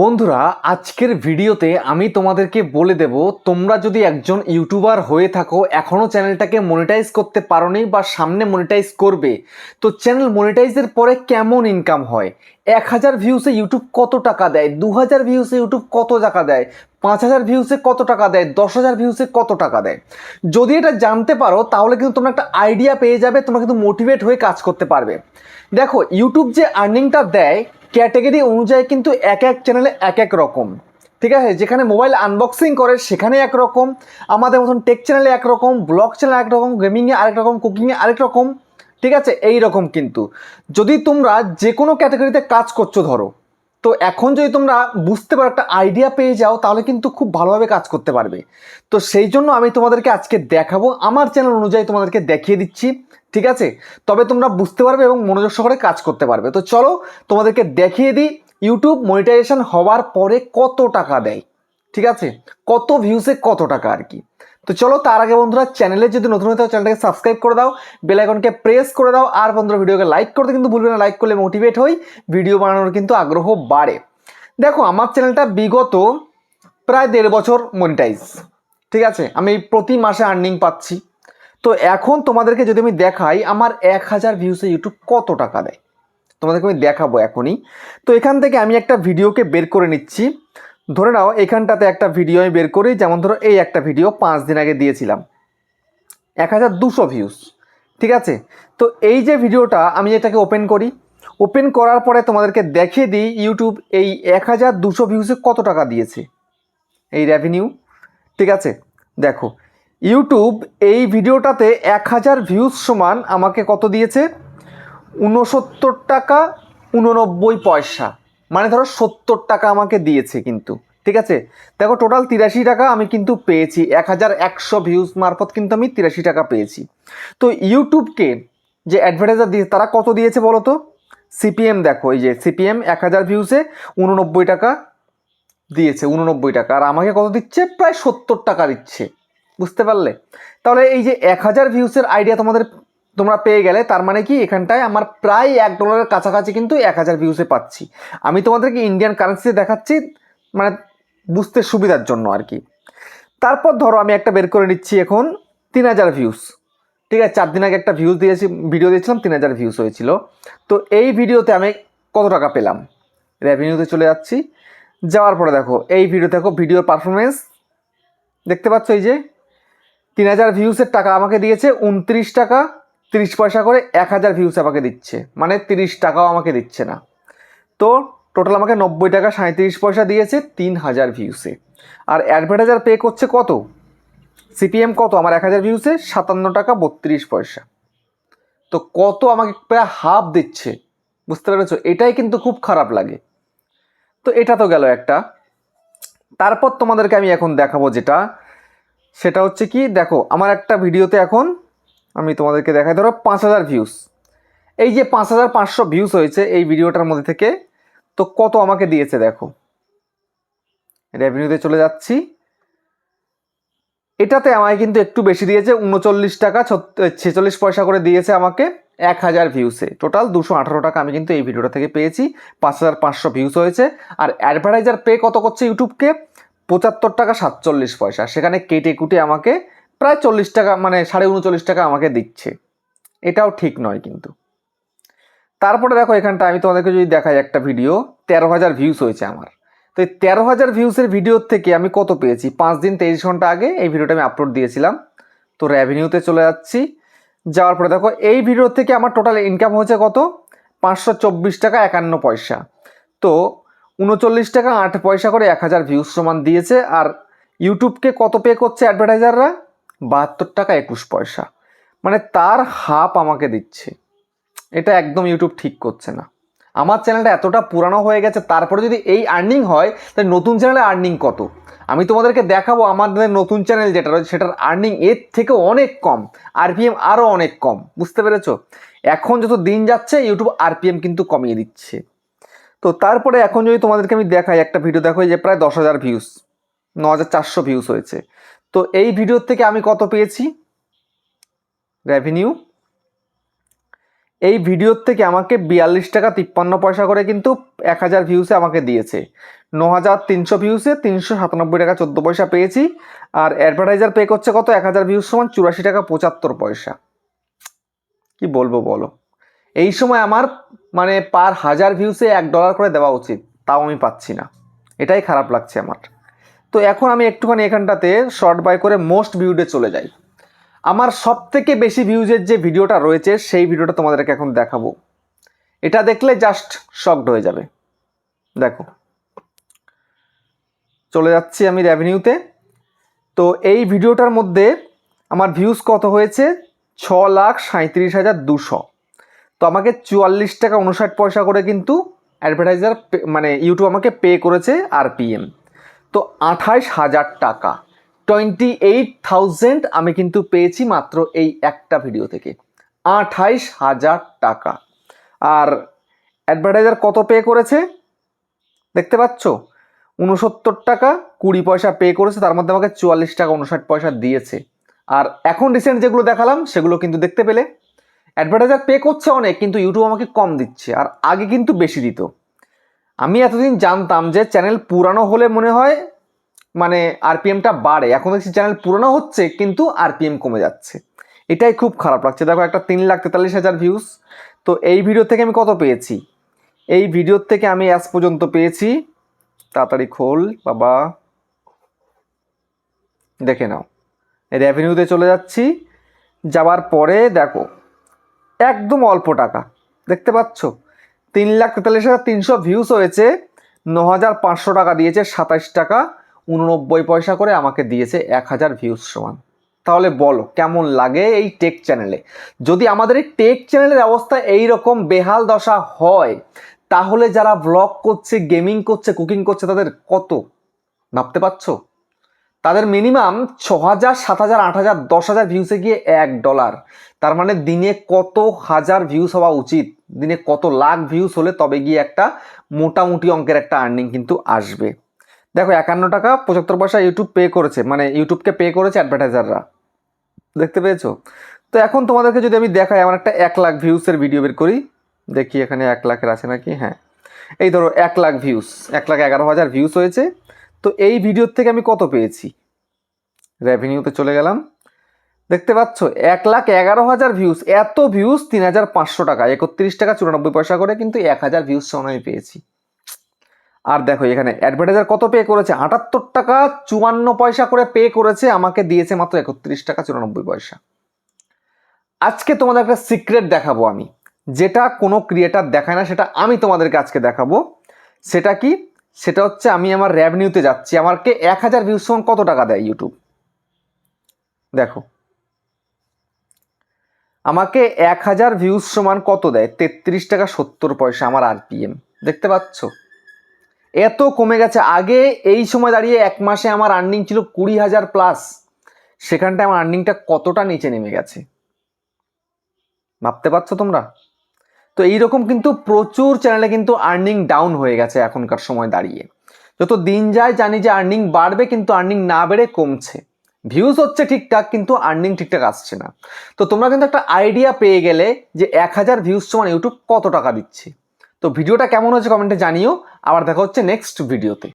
বন্ধুরা, আজকের ভিডিওতে আমি তোমাদেরকে বলে দেব, তোমরা যদি একজন ইউটিউবার হয়ে থাকো এখনও চ্যানেলটাকে মনিটাইজ করতে পারোনি বা সামনে মনিটাইজ করবে, তো চ্যানেল মনিটাইজের পরে কেমন ইনকাম হয়? এক হাজার ভিউসে ইউটিউব কত টাকা দেয়? দু হাজার ভিউসে ইউটিউব কত টাকা দেয়? পাঁচ হাজার ভিউসে কত টাকা দেয়? দশ হাজার ভিউসে কত টাকা দেয়? যদি এটা জানতে পারো, তাহলে কিন্তু তোমরা একটা আইডিয়া পেয়ে যাবে, তোমরা কিন্তু মোটিভেট হয়ে কাজ করতে পারবে। দেখো ইউটিউব যে আর্নিংটা দেয় ক্যাটাগরি অনুযায়ী কিন্তু এক এক চ্যানেলে এক এক রকম। ঠিক আছে? যেখানে মোবাইল আনবক্সিং করে, সেখানে একরকম আমাদের মতন টেক চ্যানেলে একরকম ব্লগ চ্যানেলে একরকম গেমিংয়ে আরেক রকম কুকিংয়ে আরেক রকম। ঠিক আছে? এই রকম কিন্তু। যদি তোমরা যে কোনো ক্যাটাগরিতে কাজ করছ ধরো, তো এখন যদি তোমরা বুঝতে পারো, একটা আইডিয়া পেয়ে যাও, তাহলে কিন্তু খুব ভালোভাবে কাজ করতে পারবে। তো সেই জন্য আমি তোমাদেরকে আজকে দেখাবো। আমার চ্যানেল অনুযায়ী তোমাদেরকে দেখিয়ে দিচ্ছি। ঠিক আছে? তবে তোমরা বুঝতে পারবে এবং মনোযোগ সহকারে কাজ করতে পারবে। তো চলো, তোমাদেরকে দেখিয়ে দিই ইউটিউব মনিটাইজেশন হওয়ার পরে কত টাকা দেয়। ঠিক আছে? কত ভিউসে কত টাকা আর কি। তো চলো, তার আগে বন্ধুরা চ্যানেলে যদি নতুন হয় চ্যানেলটাকে সাবস্ক্রাইব করে দাও বেল আইকনকে প্রেস করে দাও, আর বন্ধুরা, ভিডিওকে লাইক করতে কিন্তু ভুলবে না লাইক করলে মোটিভেট হই ভিডিও বানানোর কিন্তু আগ্রহ বাড়ে। দেখো, আমার চ্যানেলটা বিগত প্রায় দেড় বছর মনিটাইজ ঠিক আছে? আমি প্রতি মাসে আর্নিং পাচ্ছি। তো এখন তোমাদেরকে যদি আমি দেখাই, আমার এক হাজার ভিউসে ইউটিউব কত টাকা দেয়? তোমাদেরকে আমি দেখাবো এখনই। তো এখান থেকে আমি একটা ভিডিওকে বের করে নিচ্ছি। ধরে নাও, এখানটাতে একটা ভিডিও আমি বের করি, যেমন ধরো এই একটা ভিডিও পাঁচ দিন আগে দিয়েছিলাম। এক হাজার দুশো ভিউস ঠিক আছে? তো এই যে ভিডিওটা আমি এটাকে ওপেন করি। ওপেন করার পরে তোমাদেরকে দেখিয়ে দিই ইউটিউব এই এক হাজার দুশো ভিউসে কত টাকা দিয়েছে? এই রেভিনিউ ঠিক আছে? দেখো ইউটিউব এই ভিডিওটাতে এক হাজার ভিউজ সমান আমাকে কত দিয়েছে? উনসত্তর টাকা উননব্বই পয়সা। মানে ধরো সত্তর টাকা আমাকে দিয়েছে কিন্তু, ঠিক আছে? দেখো টোটাল তিরাশি টাকা আমি কিন্তু পেয়েছি, এক হাজার একশো ভিউজ মারফত কিন্তু আমি তিরাশি টাকা পেয়েছি। তো ইউটিউবকে যে অ্যাডভার্টাইজার দিয়ে তারা কত দিয়েছে বলো তো? সিপিএম দেখো, এই যে সিপিএম এক হাজার ভিউসে উননব্বই টাকা দিয়েছে উননব্বই টাকা। আর আমাকে কত দিচ্ছে? প্রায় সত্তর টাকা দিচ্ছে। বুঝতে পারলে? তাহলে এই যে এক হাজার ভিউসের আইডিয়া তোমাদের, তোমরা পেয়ে গেলে, তার মানে কি? এখানটায় আমার প্রায় এক ডলারের কাছাকাছি কিন্তু এক হাজার ভিউসে পাচ্ছি। আমি তোমাদেরকে ইন্ডিয়ান কারেন্সিতে দেখাচ্ছি মানে বুঝতে সুবিধার জন্য আর কি। তারপর ধরো আমি একটা বের করে নিচ্ছি এখন তিন হাজার ভিউস ঠিক আছে, চার দিন আগে একটা ভিউজ দিয়েছি ভিডিও দিয়েছিলাম, তিন হাজার ভিউস হয়েছিল। তো এই ভিডিওতে আমি কত টাকা পেলাম? রেভিনিউতে চলে যাচ্ছি। যাওয়ার পরে দেখো, এই ভিডিও দেখো ভিডিওর পারফরমেন্স দেখতে পাচ্ছ এই যে? তিন হাজার ভিউসের টাকা আমাকে দিয়েছে, উনত্রিশ টাকা, তিরিশ পয়সা করে এক হাজার ভিউস আমাকে দিচ্ছে। মানে তিরিশ টাকাও আমাকে দিচ্ছে না। তো টোটাল আমাকে নব্বই টাকা সাঁত্রিশ পয়সা দিয়েছে তিন হাজার ভিউসে আর অ্যাডভার্টাইজার পে করছে কত? সিপিএম কত? আমার এক হাজার ভিউসে সাতান্ন টাকা বত্রিশ পয়সা। তো কত আমাকে প্রায় হাফ দিচ্ছে। বুঝতে পেরেছ? এটাই কিন্তু খুব খারাপ লাগে। তো এটা তো গেল একটা। তারপর তোমাদেরকে আমি এখন দেখাবো যেটা সেটা হচ্ছে কি, দেখো, আমার একটা ভিডিওতে এখন আমি তোমাদেরকে দেখাই, ধরো পাঁচ হাজার ভিউস এই যে পাঁচ হাজার পাঁচশো ভিউস হয়েছে এই ভিডিওটার মধ্যে থেকে, তো কত আমাকে দিয়েছে দেখো। রেভিনিউতে চলে যাচ্ছি। এটাতে আমায় কিন্তু একটু বেশি দিয়েছে, উনচল্লিশ টাকা ছেচল্লিশ পয়সা করে দিয়েছে আমাকে এক হাজার ভিউসে টোটাল দুশো আঠারো টাকা আমি কিন্তু এই ভিডিওটা থেকে পেয়েছি, পাঁচ হাজার পাঁচশো ভিউস হয়েছে। আর অ্যাডভার্টাইজার পে কত করছে ইউটিউবকে পঁচাত্তর টাকা সাতচল্লিশ পয়সা। সেখানে কেটে কুটে আমাকে প্রায় চল্লিশ টাকা মানে সাড়ে উনচল্লিশ টাকা আমাকে দিচ্ছে। এটাও ঠিক নয় কিন্তু। তারপরে দেখো এখানটা, আমি তোমাদেরকে যদি দেখাই একটা ভিডিও, তেরো হাজার ভিউস হয়েছে আমার। তো এই তেরো হাজার ভিউসের ভিডিওর থেকে আমি কত পেয়েছি? পাঁচ দিন তেইশ ঘণ্টা আগে এই ভিডিওটা আমি আপলোড দিয়েছিলাম। তো রেভিনিউতে চলে যাচ্ছি। যাওয়ার পরে দেখো, এই ভিডিওর থেকে আমার টোটাল ইনকাম হয়েছে কত? পাঁচশো চব্বিশ টাকা একান্ন পয়সা। তো উনচল্লিশ টাকা আট পয়সা করে এক হাজার ভিউজ সমান দিয়েছে। আর ইউটিউবকে কত পে করছে অ্যাডভার্টাইজাররা বাহাত্তর টাকা একুশ পয়সা। মানে তার হাফ আমাকে দিচ্ছে। এটা একদম ইউটিউব ঠিক করছে না। আমার চ্যানেলটা এতটা পুরানো হয়ে গেছে, তারপরে যদি এই আর্নিং হয়, তাহলে নতুন চ্যানেলে আর্নিং কত? আমি তোমাদেরকে দেখাবো আমাদের নতুন চ্যানেল যেটা রয়েছে, সেটার আর্নিং এর থেকে অনেক কম। আরপিএম আরও অনেক কম। বুঝতে পেরেছ? এখন যত দিন যাচ্ছে, ইউটিউব আরপিএম কিন্তু কমিয়ে দিচ্ছে। তো তারপরে এখন যদি তোমাদেরকে আমি দেখাই একটা ভিডিও দেখো যে প্রায় দশ হাজার ভিউস ন হাজার চারশো ভিউস হয়েছে। তো এই ভিডিওর থেকে আমি কত পেয়েছি? রেভিনিউ এই ভিডিওর থেকে আমাকে বিয়াল্লিশ টাকা তিপ্পান্ন পয়সা করে কিন্তু এক হাজার ভিউসে আমাকে দিয়েছে। ন হাজার তিনশো ভিউসে তিনশো সাতানব্বই টাকা চোদ্দ পয়সা পেয়েছি। আর অ্যাডভার্টাইজার পে করছে কত? এক হাজার ভিউস সমান চুরাশি টাকা পঁচাত্তর পয়সা। কি বলব বলো? এই সময় আমার মানে পার হাজার ভিউসে এক ডলার করে দেওয়া উচিত। তাও আমি পাচ্ছি না। এটাই খারাপ লাগছে আমার। তো এখন আমি একটুখানি এখানটাতে শর্ট বাই করে মোস্ট ভিউডে চলে যাই। আমার সব থেকে বেশি ভিউজের যে ভিডিওটা রয়েছে, সেই ভিডিওটা তোমাদেরকে এখন দেখাবো। এটা দেখলে জাস্ট শকড হয়ে যাবে। দেখো। চলে যাচ্ছি আমি রেভিনিউতে তো এই ভিডিওটার মধ্যে আমার ভিউজ কত হয়েছে? ছ লাখ সাঁত্রিশ হাজার দুশো। তো আমাকে চুয়াল্লিশ টাকা উনষাট পয়সা করে কিন্তু অ্যাডভার্টাইজার মানে ইউটিউব আমাকে পে করেছে আর পিএম তো আঠাইশ হাজার টাকা। টোয়েন্টি এইট থাউজেন্ড আমি কিন্তু পেয়েছি মাত্র এই একটা ভিডিও থেকে। আঠাইশ হাজার টাকা। আর অ্যাডভার্টাইজার কত পে করেছে? দেখতে পাচ্ছ? উনসত্তর টাকা কুড়ি পয়সা পে করেছে, তার মধ্যে আমাকে চুয়াল্লিশ টাকা উনষাট পয়সা দিয়েছে। আর এখন রিসেন্ট যেগুলো দেখালাম, সেগুলো কিন্তু দেখতে পেলে। অ্যাডভার্টাইজার পে করছে অনেক, কিন্তু ইউটিউব আমাকে কম দিচ্ছে, আর আগে কিন্তু বেশি দিত। আমি এতদিন জানতাম যে চ্যানেল পুরানো হলে মনে হয় মানে আরপিএমটা বাড়ে। এখন দেখছি চ্যানেল পুরনো হচ্ছে, কিন্তু আরপিএম কমে যাচ্ছে। এটাই খুব খারাপ লাগছে। দেখো, একটা তিন লাখ তেতাল্লিশ হাজার ভিউজ তো এই ভিডিও থেকে আমি কত পেয়েছি? এই ভিডিওর থেকে আমি আজ পর্যন্ত পেয়েছি, তাড়াতাড়ি খোল, বাবা। দেখে নাও। রেভিনিউতে চলে যাচ্ছি। যাওয়ার পরে দেখো একদম অল্প টাকা। দেখতে পাচ্ছ? তিন লাখ তেতাল্লিশ হাজার তিনশো ভিউস হয়েছে, ন হাজার পাঁচশো টাকা দিয়েছে সাতাশ টাকা, উননব্বই পয়সা করে আমাকে দিয়েছে এক হাজার ভিউস সমান। তাহলে বলো, কেমন লাগে এই টেক চ্যানেলে যদি আমাদের এই টেক চ্যানেলের অবস্থা এই রকম বেহাল দশা হয়, তাহলে যারা ব্লগ করছে গেমিং করছে কুকিং করছে, তাদের কত? ভাবতে পারছ? তাদের মিনিমাম ছ হাজার সাত হাজার আট হাজার দশ হাজার ভিউসে গিয়ে এক ডলার তার মানে দিনে কত হাজার ভিউস হওয়া উচিত? দিনে কত লাখ ভিউস হলে তবে গিয়ে একটা মোটামুটি অঙ্কের একটা আর্নিং কিন্তু আসবে। দেখো, একান্ন টাকা পঁচাত্তর পয়সা ইউটিউব পে করেছে মানে ইউটিউবকে পে করেছে অ্যাডভার্টাইজাররা দেখতে পেয়েছ? তো এখন তোমাদেরকে যদি আমি দেখাই, আমার একটা এক লাখ ভিউসের ভিডিও বের করি, দেখি এখানে এক লাখের আছে নাকি? হ্যাঁ। এই ধরো এক লাখ ভিউস এক লাখ এগারো হাজার ভিউস হয়েছে। তো এই ভিডিওর থেকে আমি কত পেয়েছি? রেভিনিউতে চলে গেলাম। দেখতে পাচ্ছ, এক লাখ এগারো হাজার ভিউস এত ভিউস তিন হাজার পাঁচশো টাকা, একত্রিশ টাকা চুরানব্বই পয়সা করে কিন্তু এক হাজার ভিউস সমান আমি পেয়েছি। আর দেখো, এখানে অ্যাডভার্টাইজার কত পে করেছে? আটাত্তর টাকা চুয়ান্ন পয়সা করে পে করেছে, আমাকে দিয়েছে মাত্র একত্রিশ টাকা চুরানব্বই পয়সা। আজকে তোমাদের একটা সিক্রেট দেখাবো আমি। যেটা কোনো ক্রিয়েটার দেখায় না, সেটা আমি তোমাদেরকে আজকে দেখাবো। সেটা কি? সেটা হচ্ছে আমি আমার রেভিনিউতে যাচ্ছি। আমাকে এক হাজার ভিউস সমান কত টাকা দেয় ইউটিউব দেখো। আমাকে এক হাজার ভিউজ সমান কত দেয়? তেত্রিশ টাকা সত্তর পয়সা আমার আরপিএম দেখতে পাচ্ছ? এত কমে গেছে। আগে এই সময় দাঁড়িয়ে এক মাসে আমার আর্নিং ছিল কুড়ি হাজার প্লাস সেখানটায় আমার আর্নিংটা কতটা নিচে নেমে গেছে? ভাবতে পারছ তোমরা? তো এইরকম কিন্তু প্রচুর চ্যানেলে কিন্তু আর্নিং ডাউন হয়ে গেছে এখনকার সময় দাঁড়িয়ে। যত দিন যায় জানি যে আর্নিং বাড়বে, কিন্তু আর্নিং না বেড়ে কমছে। ভিউজ হচ্ছে ঠিকঠাক, কিন্তু আর্নিং ঠিকঠাক আসছে না। তো তোমরা কিন্তু একটা আইডিয়া পেয়ে গেলে যে এক হাজার ভিউজ সমান ইউটিউব কত টাকা দিচ্ছে। তো ভিডিওটা কেমন হচ্ছে কমেন্টে জানিও। আবার দেখা হচ্ছে নেক্সট ভিডিওতে